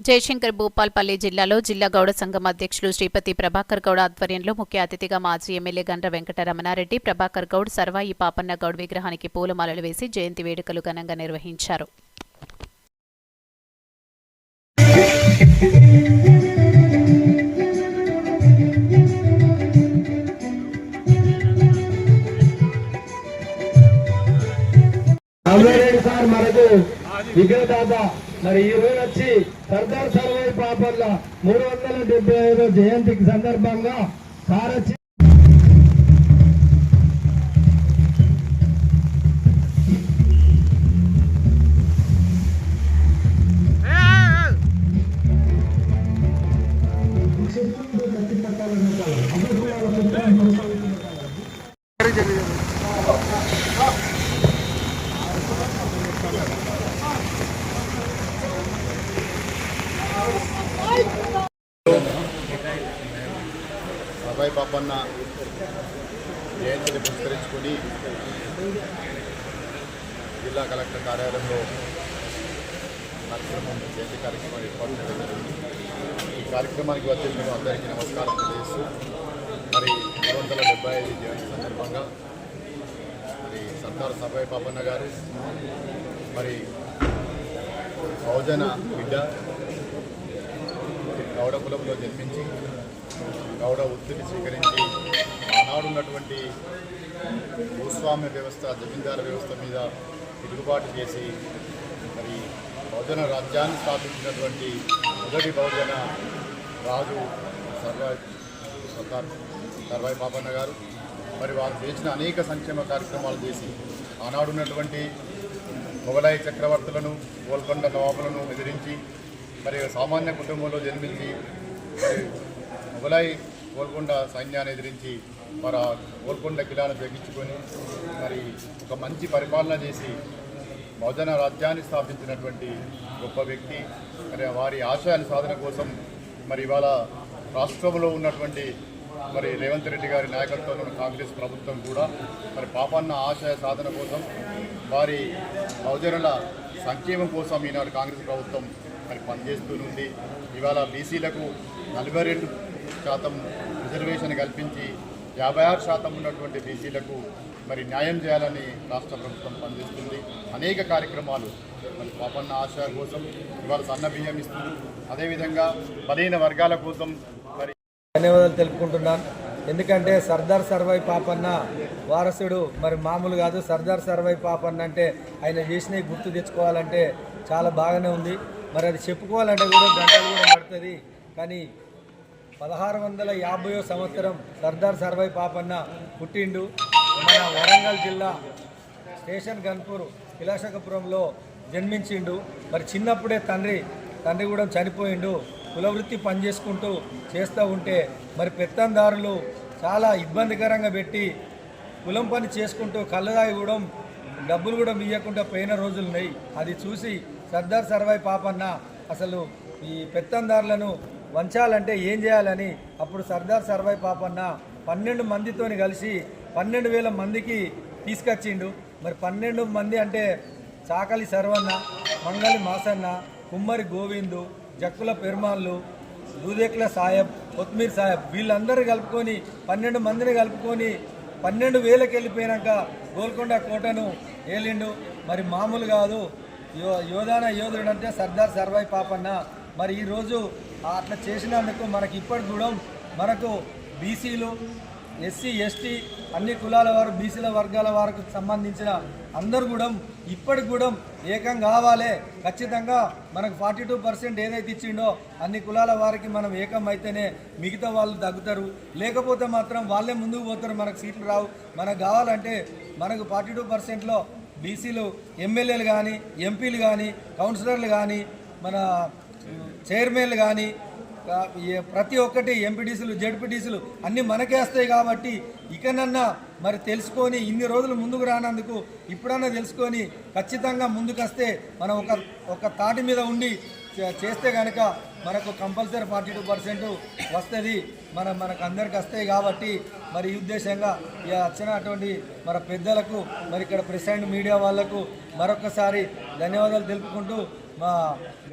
జయశంకర్ భూపాల్పల్లి జిల్లాలో జిల్లా గౌడ సంఘం అధ్యక్షులు శ్రీపతి ప్రభాకర్ గౌడ్ ఆధ్వర్యంలో ముఖ్య అతిథిగా మాజీ ఎమ్మెల్యే గండ్ర వెంకటరమణారెడ్డి ప్రభాకర్ గౌడ్ సర్వాయి పాపన్న గౌడ్ విగ్రహానికి పూలమాలలు వేసి జయంతి వేడుకలు ఘనంగా నిర్వహించారు. విగ్రహదాత మరి ఈ రోజు వచ్చి సర్దార్ సర్వై పాపర్ల మూడు వందల డెబ్బై ఐదో జయంతికి సందర్భంగా సార్ వచ్చి అబ్బాయి జయంతిని పురస్కరించుకొని జిల్లా కలెక్టర్ కార్యాలయంలో కార్యక్రమం జయంతి కార్యక్రమం ఏర్పాటు చేయడం జరిగింది. ఈ కార్యక్రమానికి వచ్చి మేము అందరికీ నమస్కారం తెలియజేస్తూ మరి మూడు వందల డెబ్బై ఐదు జయంతి సందర్భంగా మరి సర్దార్ సభాయ్ పాపన్న గారు మరి బహుజన బిడ్డ గౌడ కులంలో జన్మించి గౌడ ఒత్తిడి స్వీకరించి ఆనాడు ఉన్నటువంటి భూస్వామ్య వ్యవస్థ జమీందారు వ్యవస్థ మీద తిరుగుబాటు చేసి మరి బహుజన రాజ్యాన్ని స్థాపించినటువంటి మొదటి బహుజన రాజు సర్వాయ్ సర్దార్ సర్వాయి పాపన్న గారు. మరి వారు చేసిన అనేక సంక్షేమ కార్యక్రమాలు చేసి ఆనాడు ఉన్నటువంటి మొఘలాయి చక్రవర్తులను గోల్కొండ నవాబులను ఎదిరించి మరి సామాన్య కుటుంబంలో జన్మించి మరి మొఘలాయి గోల్కొండ సైన్యాన్ని ఎదిరించి మరి గోల్కొండ కిలాను తగ్గించుకొని మరి ఒక మంచి పరిపాలన చేసి బహుజన రాజ్యాన్ని స్థాపించినటువంటి గొప్ప వ్యక్తి. మరి వారి ఆశయాల సాధన కోసం మరి ఇవాళ రాష్ట్రంలో ఉన్నటువంటి మరి రేవంత్ రెడ్డి గారి నాయకత్వంలో కాంగ్రెస్ ప్రభుత్వం కూడా మరి పాపన్న ఆశయ సాధన కోసం వారి బహుజనుల సంక్షేమం కోసం ఈనాడు కాంగ్రెస్ ప్రభుత్వం మరి పనిచేస్తూనుంది. ఇవాళ బీసీలకు నలభై రెండు శాతం రిజర్వేషన్ కల్పించి యాభై ఆరు శాతం ఉన్నటువంటి బీసీలకు మరి న్యాయం చేయాలని రాష్ట్ర ప్రభుత్వం పనిచేస్తుంది. అనేక కార్యక్రమాలు మరి పాపన్న ఆశ కోసం ఇవాళ సన్న బియ్యం ఇస్తుంది. అదేవిధంగా బలహీన వర్గాల కోసం మరి ధన్యవాదాలు తెలుపుకుంటున్నాను. ఎందుకంటే సర్దార్ సర్వై పాపన్న వారసుడు మరి మామూలు కాదు. సర్దార్ సర్వై పాపన్న అంటే ఆయన చేసినవి గుర్తు తెచ్చుకోవాలంటే చాలా బాగానే ఉంది. మరి అది చెప్పుకోవాలంటే కూడా గంటలు కూడా పడుతుంది. కానీ పదహారు వందల యాభై సంవత్సరం సర్దార్ సర్వై పాపన్న పుట్టిండు. మన వరంగల్ జిల్లా స్టేషన్ గన్పూర్ విలాసకపురంలో జన్మించిండు. మరి చిన్నప్పుడే తండ్రి తండ్రి కూడా చనిపోయిండు. కులవృత్తి పనిచేసుకుంటూ చేస్తూ ఉంటే మరి పెత్తందారులు చాలా ఇబ్బందికరంగా పెట్టి కులం పని చేసుకుంటూ కళ్ళదాయి కూడా డబ్బులు కూడా ఇవ్వకుండా పోయిన రోజులు ఉన్నాయి అది చూసి సర్దార్ సర్వాయి పాపన్న అసలు ఈ పెత్తందారులను వంచాలంటే ఏం చేయాలని? అప్పుడు సర్దార్ సర్వాయి పాపన్న పన్నెండు మందితోని కలిసి పన్నెండు వేల మందికి తీసుకొచ్చిండు. మరి పన్నెండు మంది అంటే చాకలి సర్వన్న మంగళి మాసన్న కుమ్మరి గోవిందు జక్కుల పెరుమాళ్ళు దూదేకుల సాహెబ్ కొత్మీర్ సాహెబ్ వీళ్ళందరూ కలుపుకొని పన్నెండు మందిని కలుపుకొని పన్నెండు వేలకు వెళ్ళిపోయినాక గోల్కొండ కోటను ఏలిండు. మరి మామూలు కాదు. యో యోధాన యోధుడు అంటే సర్దార్ సర్వాయి పాపన్న. మరి ఈరోజు అట్లా చేసినందుకు మనకి ఇప్పటికి కూడా మనకు బీసీలు ఎస్సీ ఎస్టీ అన్ని కులాల వారు బీసీల వర్గాల వారికి సంబంధించిన అందరు కూడా ఇప్పటికి కూడా ఏకం కావాలి. ఖచ్చితంగా మనకు ఫార్టీ టూ పర్సెంట్ ఏదైతే ఇచ్చిండో అన్ని కులాల వారికి మనం ఏకం అయితేనే మిగతా వాళ్ళు తగ్గుతారు. లేకపోతే మాత్రం వాళ్ళే ముందుకు పోతారు మనకు సీట్లు రావు. మనకు కావాలంటే మనకు ఫార్టీ టూ పర్సెంట్లో బీసీలు ఎమ్మెల్యేలు కానీ ఎంపీలు కానీ కౌన్సిలర్లు కానీ మన చైర్మన్లు కానీ ప్రతి ఒక్కటి ఎంపీటీసీలు జడ్పీటీసీలు అన్నీ మనకే వస్తాయి కాబట్టి ఇకనన్నా మరి తెలుసుకొని ఇన్ని రోజులు ముందుకు రానందుకు ఇప్పుడన్నా తెలుసుకొని ఖచ్చితంగా ముందుకొస్తే మనం ఒక ఒక తాటి మీద ఉండి చేస్తే కనుక మనకు కంపల్సరీ ఫార్టీ టూ పర్సెంట్ వస్తుంది. మన మనకు అందరికి వస్తాయి కాబట్టి మరి ఈ ఉద్దేశంగా ఇక వచ్చినటువంటి మన పెద్దలకు మరి ఇక్కడ ప్రెసిడెంట్ మీడియా వాళ్ళకు మరొకసారి ధన్యవాదాలు తెలుపుకుంటూ మా